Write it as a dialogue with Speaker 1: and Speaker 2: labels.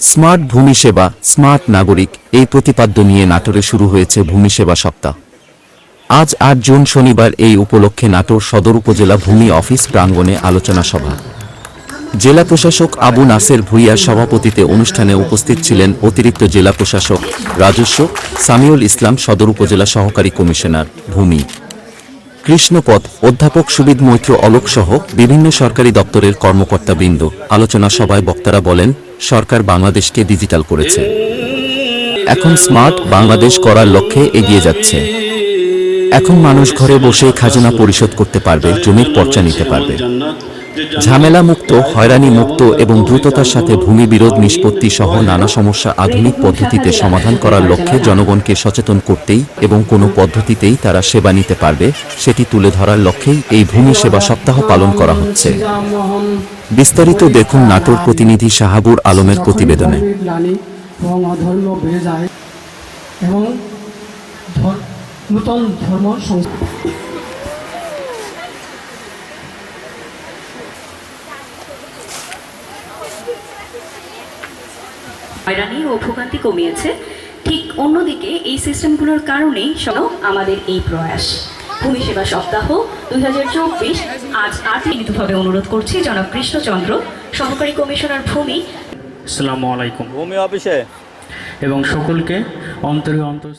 Speaker 1: Smart ভূমি সেবা, smart নাগরিক, এই প্রতিপাদ্য নিয়ে নাটোরে শুরু হয়েছে ভূমি সেবা সপ্তাহ। আজ আট জুন শনিবার এই উপলক্ষে নাটোর সদর উপজেলা ভূমি অফিস প্রাঙ্গণে আলোচনা সভা। জেলা প্রশাসক আবু নাসের ভুইয়ার সভাপতিতে অনুষ্ঠানে উপস্থিত ছিলেন অতিরিক্ত জেলা প্রশাসক, রাজস্ব, সামিউল ইসলাম সদর উপজেলা সহকারী কমিশনার, ভূমি। কৃষ্ণপদ, অধ্যাপক সুবিদ মৈত্র অলোক সহ বিভিন্ন সরকারি দপ্তরের কর্মকর্তাবৃন্দ আলোচনা সভায় বক্তারা বলেন, সরকার বাংলাদেশকে ডিজিটাল করেছে। এখন স্মার্ট বাংলাদেশ করার লক্ষ্যে এগিয়ে যাচ্ছে। এখন মানুষ ঘরে বসে খাজনা পরিশোধ করতে পারবে, জমির পর্চা নিতে পারবে। ঝামেলা মুক্ত হয়রানি মুক্ত এবং দ্রুততার সাথে ভূমি বিরোধ নিষ্পত্তি সহ নানা সমস্যা আধুনিক পদ্ধতিতে সমাধান করার লক্ষ্যে জনগণকে সচেতন করতেই এবং কোনো পদ্ধতিতেই তারা সেবা নিতে পারবে, সেটি তুলে ধরার লক্ষ্যেই এই ভূমি সেবা সপ্তাহ পালন করা হচ্ছে। বিস্তারিত দেখুন নাটোর প্রতিনিধি শাহাবুর আলমের প্রতিবেদনে।
Speaker 2: এবং ধর্ম সংস্থা
Speaker 3: হয়রানি ও ভোগান্তি কমিয়েছে। ঠিক অন্যদিকে এই সিস্টেমগুলোর কারণেই সব আমাদের এই প্রয়াস। ভূমি সেবা সপ্তাহ দুই হাজার চব্বিশ আজ লিখিতভাবে অনুরোধ করছি জনাব কৃষ্ণচন্দ্র সহকারী কমিশনার ভূমি।
Speaker 4: আসসালামু আলাইকুম।
Speaker 5: ভূমি অফিসে?
Speaker 4: এবং সকলকে অন্তরে অন্তর